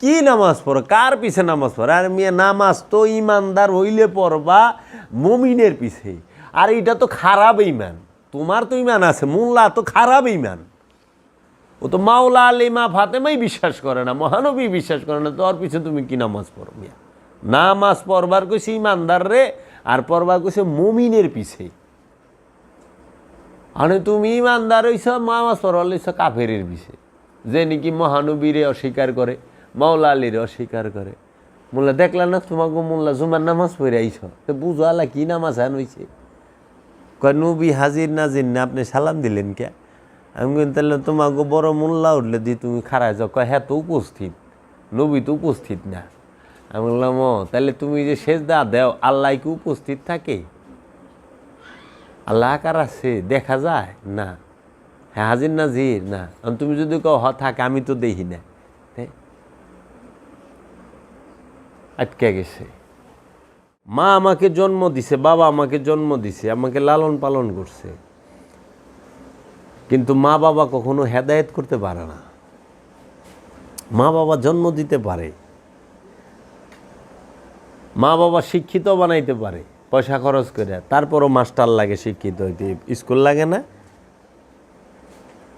কি নামাজ পড়ো? কার পিছে নামাজ পড়ো? আর মিয়া, নামাজ তো ইমানদার হইলে পড়বা মমিনের পিছে। আর এটা তো খারাপ ইমান। তোমার তো ইমান আছে, মোল্লা তো খারাপ ইমান। ও তো মাওলা আলিমা ফাতেমাই বিশ্বাস করে না, মহানবী বিশ্বাস করে না। তোর পিছে তুমি কি নামাজ পড়ো মিয়া? নামাজ পড়বার কইছে ইমানদার রে, আর পড়বার কইছে মমিনের পিছে। আরে তুমি ইমানদার হইছ, নামাজ পড়বার লইছ কাফেরের পিছে। যে নাকি মহানবীরে অস্বীকার করে। মাওলা আলীরে অস্বীকার করে। মোল্লা দেখলা না তোমাকে মোল্লা জুমার নামাজ পড়ে আইছ? তো বুঝো আল্লাহ কি নামাজ হান হইছে? কয় নবী হাজির নাজির না আপনি সালাম দিলেন কে? আমি কই, তাহলে তোমাকে বড় মোল্লা উঠলে দি তুমি খারাই যাও। কয় হ্যাঁ তো উপস্থিত। নবী তো উপস্থিত না। আমি বললাম ও তাহলে তুমি যে শেষ দা দেও আল্লাহ কি উপস্থিত থাকে? আল্লাহ আকার আছে? দেখা যায়? না। হ্যাঁ হাজির নাজির না। তুমি যদি কও হ থাকে আমি তো দেখি না তে? আটকে গেছে। মা আমাকে জন্ম দিছে, বাবা আমাকে জন্ম দিছে, আমাকে লালন পালন করছে। কিন্তু মা বাবা কখনো হেদায়েত করতে পারে না। মা বাবা জন্ম দিতে পারে। মা বাবা শিক্ষিত বানাইতে পারে, পয়সা খরচ করে। তারপরও মাস্টার লাগে শিক্ষিত হইতে স্কুল লাগে না।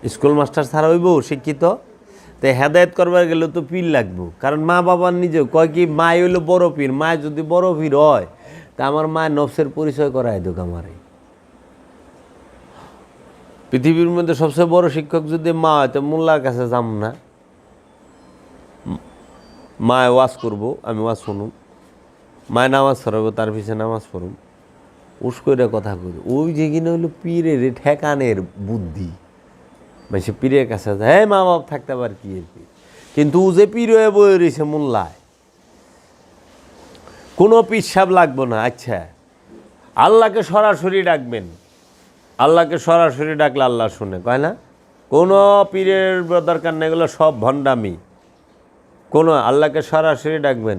স্কুল মাস্টার ছাড়া হইব, শিক্ষিত। তো হেদায়ত করবার গেলে তো পীর লাগবো। কারণ মা বাবার নিজেও কয় কি, মাই হইল বড় পীর মায় যদি বড় পীর হয়, তা আমার মায়ের নফসের পরিচয় করায় দোক আমারে। পৃথিবীর মধ্যে সবচেয়ে বড় শিক্ষক যদি মা হয়, তো মোল্লার কাছে যাম না। মায় ওয়াজ করব, আমি ওয়াজ শুনুম। মায় নামাজ পড়াবো, তার পিছনে নামাজ পড়ুম। করে কথা করি ওই যে কিনা হইল পীরের ঠেকানের বুদ্ধি। মানে সে পীরের কাছে হ্যাঁ মা বাপ থাকতে পারে কি কিন্তু ও যে পীর হয়ে বয়ে রয়েছে মোল্লায়, কোনো পিসাব লাগবো না। আচ্ছা আল্লাহকে সরাসরি ডাকবেন। আল্লাহকে সরাসরি ডাকলে আল্লাহ শুনে, কয় না? কোনো পীরের দরকার নেই, এগুলো সব ভণ্ডামি। কোনো, আল্লাহকে সরাসরি ডাকবেন।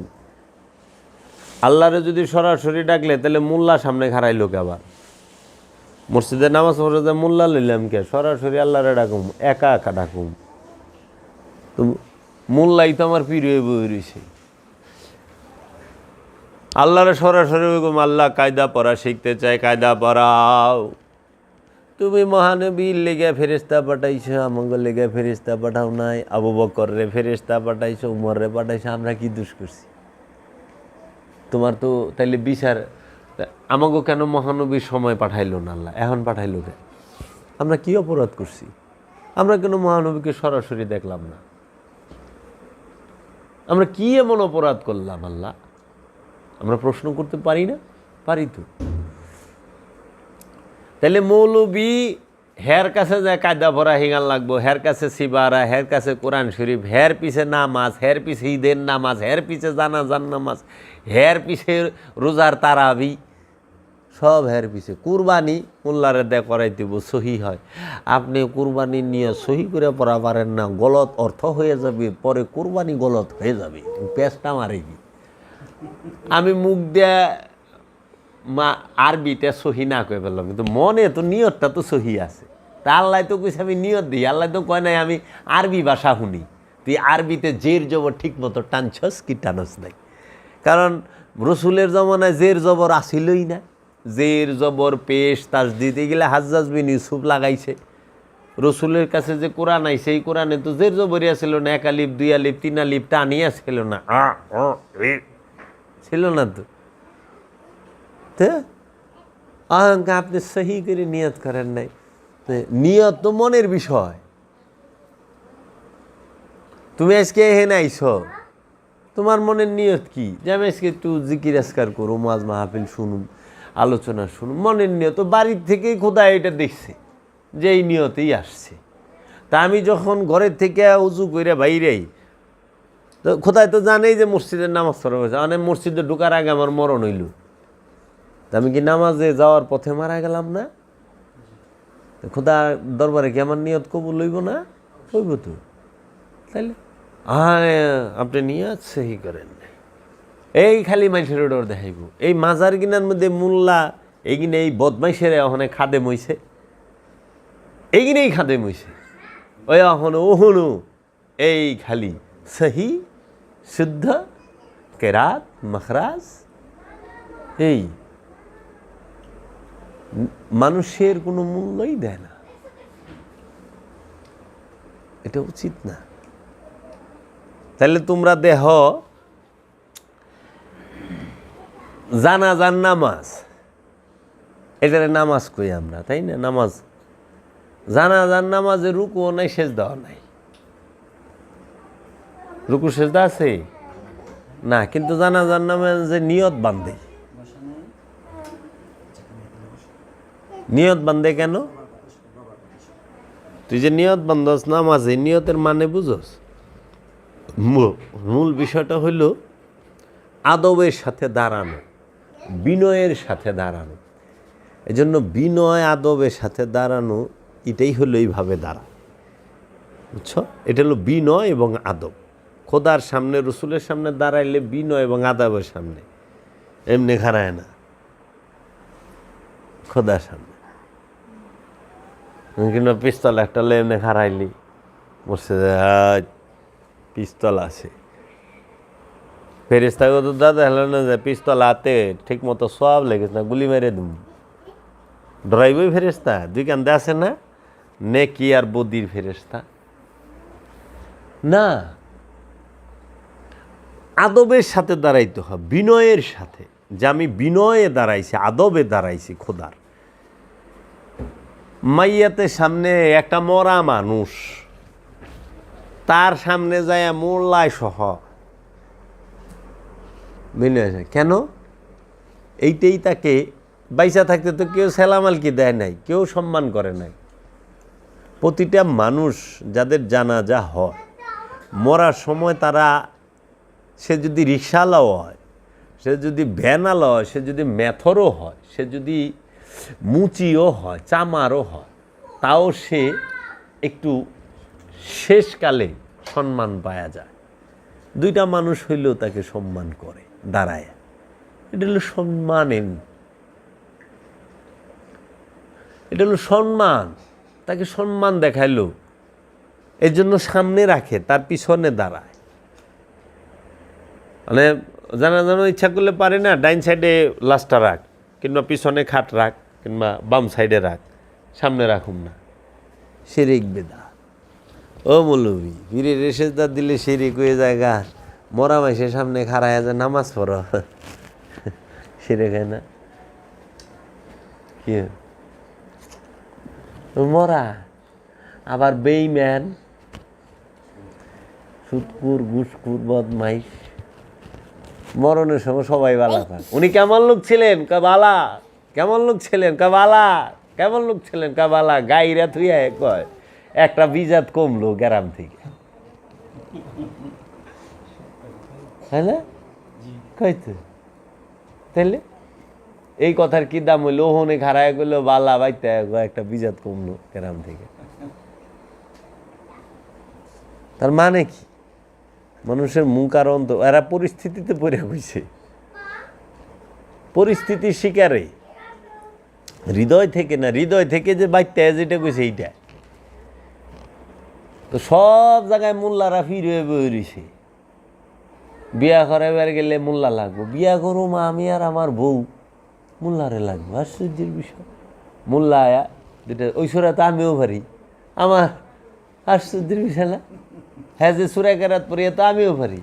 আল্লাহরে যদি সরাসরি ডাকলে, তাহলে মোল্লা সামনে খারাই লোক আবার? মসজিদে নামাজ পড়ে মোল্লা লইলাম কে? সরাসরি আল্লাহরে ডাকুম, একা একা ডাকুম। তো মোল্লাই তো আমার প্রিয় বই রয়েছে আল্লাহরে সরাসরি ওইরকম আল্লাহ কায়দা পড়া শিখতে চাই, কায়দা পড়াও। তুমি মহানবীর লেগে ফেরেস্তা পাঠাইছো আমাকে লেগে ফেরেস্তা পাঠাও নাই। আবু বকর রে ফেরেস্তা পাঠাইছো উমর রে পাঠাইছো, আমরা কি দুষ করছি? তোমার তো তাইলে বিচার আমাকে কেন মহানবীর সময় পাঠাইলো না আল্লাহ? এখন পাঠাইলো কেন আমরা কি অপরাধ করছি? আমরা কেন মহানবীকে সরাসরি দেখলাম না? আমরা কি এমন অপরাধ করলাম আল্লাহ? আমরা প্রশ্ন করতে পারি না? পারি তো। তাহলে মৌলবী হের কাছে যে কায়দা ভরা হিগান লাগবো, হের কাছে সিবারা, হের কাছে কোরআন শরীফ, হের পিছে নামাজ, হের পিছে ঈদের নামাজ, হের পিছে জানা জানাজান নামাজ, হের পিছে রোজার তারাবি। সব হের পিছে। কুরবানি মোল্লারে দে করাই দিব, সহি হয়। আপনি কুরবানি নিয়ে সহি করে পড়া পারেন না, গলত অর্থ হয়ে যাবে, পরে কুরবানি গলত হয়ে যাবে। পেঁচটা মারে কি আমি মুখ দিয়ে মা আরবিতে সহি না করে ফেললাম, কিন্তু মনে তো নিয়তটা তো সহি আছে। তা আল্লাহ তো কইছে আমি নিয়ত দিই, আল্লাহ তো কয় নাই আমি আরবি ভাষা শুনি। তুই আরবিতে জের জবর ঠিক মতো টানছস কি টানস নাই। কারণ রসুলের জমানায় জের জবর আসিলই না। জের জবর পেশ তাজ দিতে গেলে হাজ্জাজ বিন ইউসুফ লাগাইছে। রসুলের কাছে যে কোরআন আইছে এই কোরআনে তো জের জবরই ছিল না এক আলিপ দুই আলিপ তিন আলিপ টানিয়া ছিল না। আ, ছিল না তো। তো? আপনি সহি করে নিয়ত করেন নাই। নিয়ত তো মনের বিষয়। তুমি আজকে এখানে আইছ। তোমার মনের নিয়ত কি? যে আমি আজকে একটু জিকির আসকার করুম আজ মাহফিল শুনুম। আলোচনা শুনুম মনের নিয়ত, বাড়ির থেকেই খোদা এটা দেখছে যে এই নিয়তেই আসছে। তা আমি যখন ঘরের থেকে উজু করে বাইরেই তো খোদায় তো জানেই যে মসজিদের নামাজ পড়া হয়েছে। অনেক মসজিদে ঢুকার আগে আমার মরণ হইল। তা আমি কি নামাজে যাওয়ার পথে মারা গেলাম না? খোদা দরবারে কি আমার নিয়ত কবুল লইব না? হইব তো। তাইলে? আরে আপনি নিয়ত সহি করেন। এই খালি মানুষের ডর দেখাইব। এই মাজার গিনার মধ্যে মোল্লা এইগিনে এই বদমাইশের ওখানে খাদে মইছে। এইগিনেই খাদে মইছে। ওই এখন ওহনু, এই খালি সহি, শুদ্ধ, কেরাত, মখরাজ, এই মানুষের কোনো মূল্যই দেয় না। এটা উচিত না। তাহলে তোমরা দেহ জানাজান নামাজ। এটারে নামাজ কই আমরা, তাই না? নামাজ। জানাজান নামাজে রুকুও নাই দেওয়া নাই। রুকু, সেজদা আছে? না, কিন্তু জানাজান নামাজে নিয়ত বান্ধে নিয়ত বান্ধে কেন? তুই যে নিয়ত বান্ধস নামাজে, নিয়তের মানে বুঝোস? মূল বিষয়টা হইল আদবের সাথে দাঁড়ানো। বিনয়ের সাথে দাঁড়ানো। এজন্য বিনয় আদবের সাথে দাঁড়ানো, এটাই হলো এইভাবে দাঁড়া। বুঝছ? এটা হলো বিনয় এবং আদব। খোদার সামনে, রসুলের সামনে দাঁড়াইলে বিনয় এবং আদবের সামনে। এমনি খারায় না। খোদার সামনে। কিংবা পিস্তল একটা লে এমনি খারাইলি বসে পিস্তল আছে। ফেরিস্তাকে তো দাদা, হলো না যে পিস্তল হাতে ঠিক মতো সব লেগেছে না, গুলি মেরে দিম। ড্রাইভই ফেরিস্তা দুই কান্দে আছে না? নেকি আর বদির ফেরিস্তা না, আদবের সাথে দাঁড়াইতে হয়, বিনয়ের সাথে। যে আমি বিনয়ে দাঁড়াইছি, আদবে দাঁড়াইছি, খোদার। মাইয়াতে সামনে একটা মরা মানুষ, তার সামনে যায় মোল্লায় সহ বিনয় আছে। কেন? এইটাই তাকে বাইসা থাকতে তো কেউ সেলামালকি দেয় নাই, কেউ সম্মান করে নাই। প্রতিটা মানুষ যাদের জানা যা হয়, মরার সময় তারা, সে যদি রিক্সাওয়ালাও হয়, সে যদি ভ্যানালাও হয়, সে যদি ম্যাথরও হয়, সে যদি মুচিও হয়, চামারও হয়, তাও সে একটু শেষকালে সম্মান পাওয়া যায়। দুইটা মানুষ হইলেও তাকে সম্মান করে। দাঁড়ায়। এটা হলো সম্মানের। এটা হলো সম্মান। তাকে সম্মান দেখাইলো। এর জন্য সামনে রাখে, তার পিছনে দাঁড়ায়। মানে জানা জানো ইচ্ছা করলে পারে না, ডাইন সাইডে লাস্টটা রাখ, কিংবা পিছনে খাট রাখ, কিংবা বাম সাইডে রাখ, সামনে রাখুন না। শিরিক বেদা। ও মৌলবি বীরে রেশেজদা দিলে শিরিক হয়ে জায়গা মরা মাইসের সামনে খাড়ায় যে নামাজ পড়ো। হয় না। কি? মরা। আবার বেইম্যান সুৎকুর ঘুসকুর বদমাইশ। মরণের সময় সবাই বালা পায়। উনি কেমন লোক ছিলেন? কা বালা। কেমন লোক ছিলেন? কা বালা। কেমন লোক ছিলেন? কা বালা। গাইরা থুইয়া কয় একটা বিজাত কমলো গ্রাম থেকে। হ্যাঁ না? কইতো তাহলে এই কথার কি দাম হইল? ওহনে খারায় গেলো বালা বাইতে একটা বিজাত কমলো গ্রাম থেকে। তার মানে কি? মানুষের মুখ আর অন্ত এরা পরিস্থিতিতে পড়ে হয়েছে পরিস্থিতির শিকারে। হৃদয় থেকে না হৃদয় থেকে যে বাইতে যেটা কইছে এইটা। তো সব জায়গায় মোল্লারা ফিরে বেরিয়েছে। বিয়া করাবার গেলে মোল্লা লাগবো। বিয়া করো মা আমি আর আমার বউ, মোল্লারে লাগবো। আশ্চর্যের বিষয়, মোল্লা আয়া যেটা ওই সুরা তো আমিও পারি। আমার আশ্চর্যের বিষয় না। হ্যাঁ যে সুরা কেরাত পড়িয়া তো আমিও পারি।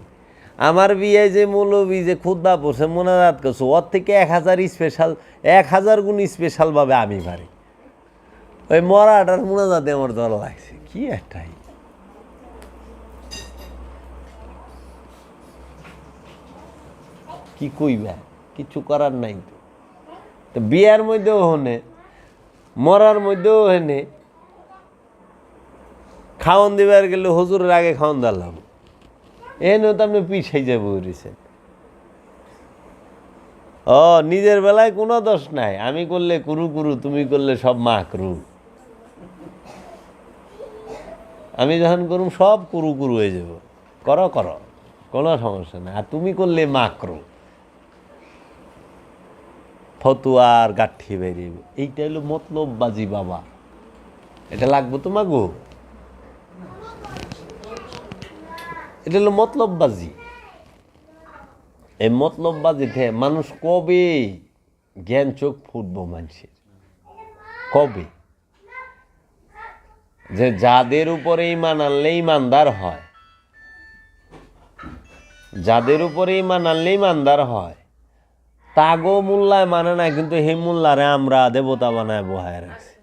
আমার বিয়ে যে মৌলবী, যে খুদ্া পড়ছে, মোনাজাত করছে, ওর থেকে এক হাজার স্পেশাল এক হাজার গুণ স্পেশালভাবে আমি পারি। ওই মরাটার মোনাজাতে আমার দল লাগছে। কি একটাই কি কইবা? কিছু করার নাই তো। বিয়ার মধ্যেও হনে, মরার মধ্যেও হেনে, খাওয়ান দিবার গেলে হজুরের আগে খাওয়ান দিলাম এনে তো আপনি পিছাই যাব রয়েছেন ও, নিজের বেলায় কোনো দোষ নাই। আমি করলে কুরু কুরু, তুমি করলে সব মা করু আমি যখন করুম, সব কুরু কুরু হয়ে যাব করো করো, কোনো সমস্যা নাই। আর তুমি করলে মাকরু। ফতুয়ার গাঠি বেরিয়ে এইটা হলো মতলব বাজি বাবা। এটা লাগবো তোমার গো এটা হলো মতলব বাজি। এই মতলববাজিতে মানুষ কবে জ্ঞান চোখ ফুটবো মানুষের? কবে? যে যাদের উপরে ইমান আনলে ইমানদার হয়। যাদের উপরে ইমান আনলে ইমানদার হয়। তাগো মোল্লায় মানে না কিন্তু হে মোল্লারে আমরা দেবতা বানায় বহায় রাখছি।